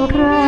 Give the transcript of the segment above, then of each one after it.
borrar.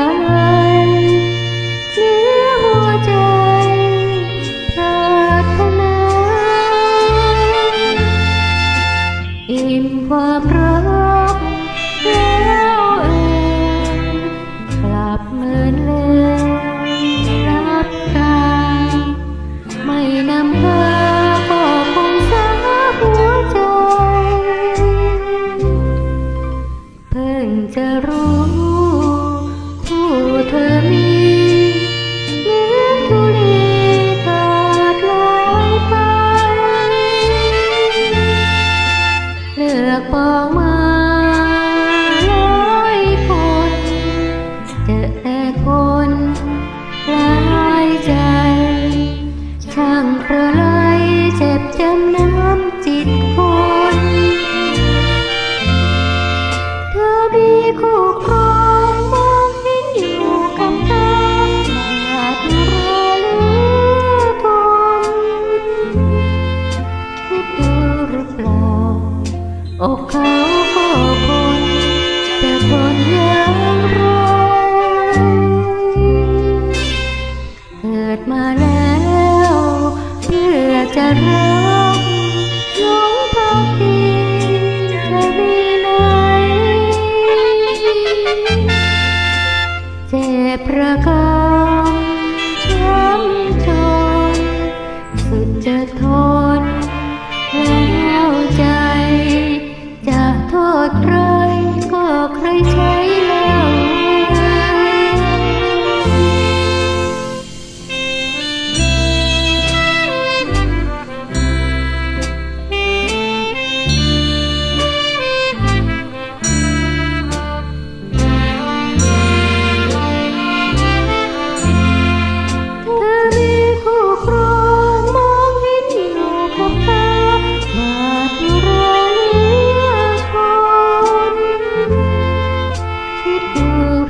อกปองมาลอยคนเจอแต่คนหลายใจ ช่างประไลเจ็บจำน้ำจิตคน เธอมีคู่ อกเขาก็คนจะทนอย่างไรเกิดมาแล้วเพื่อจะรักหลงพักดีจะมีไหนเจ็บประกำช้ำจนสุดจะทนแล้ว จะโทษใครก็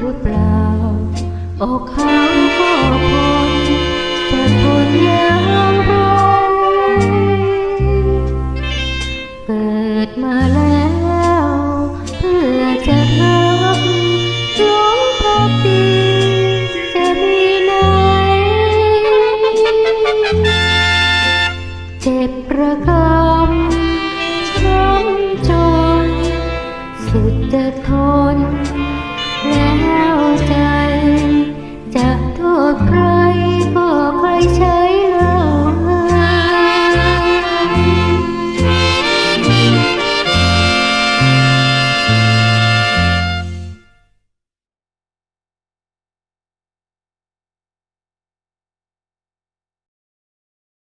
หรือเปล่าอกเขาก็คนจะทนอย่างไรเกิดมาแล้วเพื่อจะรักหลงพักดีจะมีไหนเจ็บประกำช้ำจนสุดจะทนแล้ว